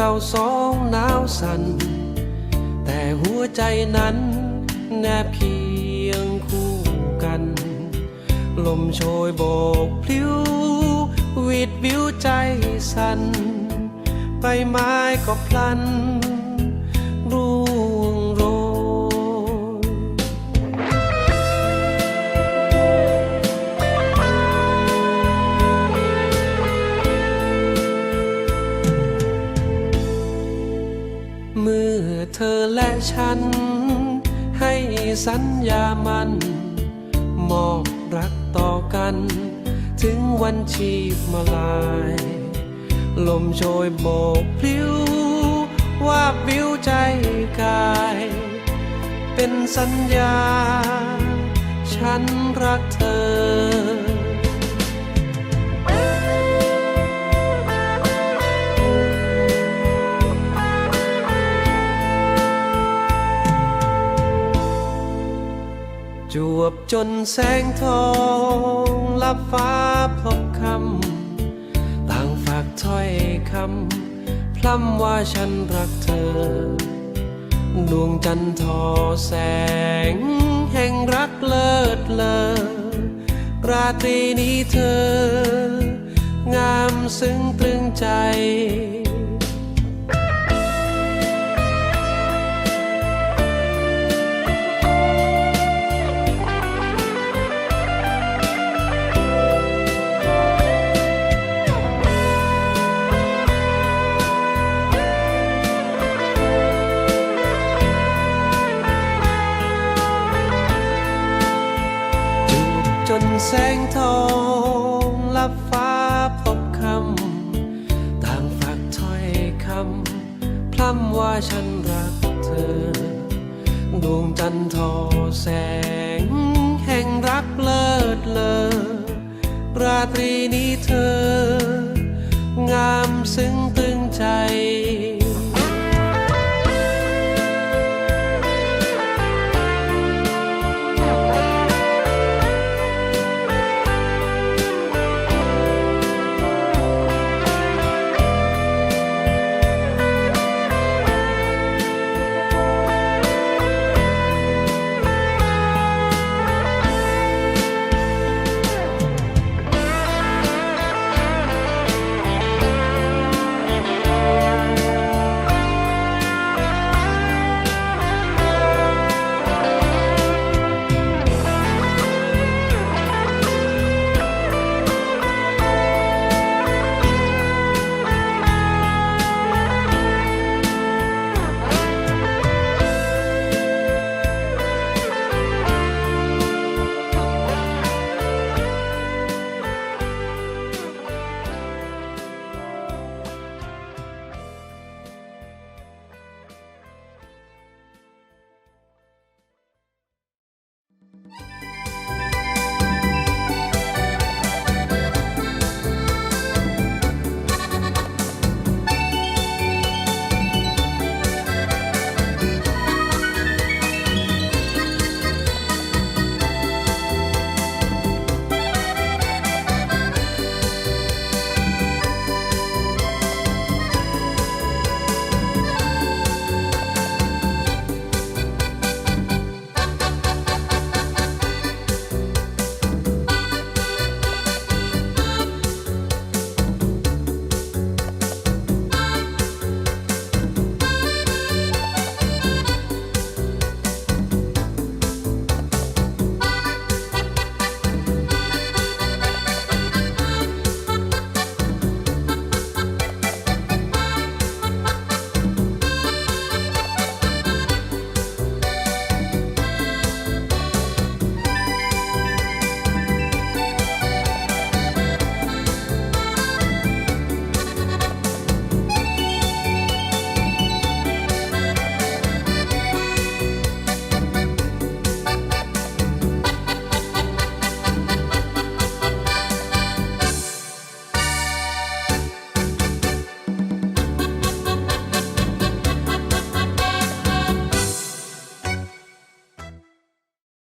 เราสองหนาวสัน่นแต่หัวใจนั้นแนบเคียงคู่กัน ลมโชยโบกพลิ้ววิดวิวใจสัน่นใบไม้ก็พลัน ฉัน ให้สัญญามัน มอบรักต่อกัน ถึงวันชีพมาลาย ลมโชยโบกพลิ้วว่าบวิวใจกาย เป็นสัญญา ฉันรักเธอ บจนแสงทองลับฟ้าพบคำต่างฝากถ้อยคำพร่ำว่าฉันรักเธอ ดวงจันทร์ทอแสง แห่งรักเลิศเลอราตรีนี้เธอ งามซึ้งตรึงใจ แสงทองลับฟ้าพบคำ ต่างฝากถ้อยคำ พร่ำว่าฉันรักเธอ ดวงจันทร์ทอแสง แห่งรักเลิศเลอราตรีนี้เธอ งามซึ้ง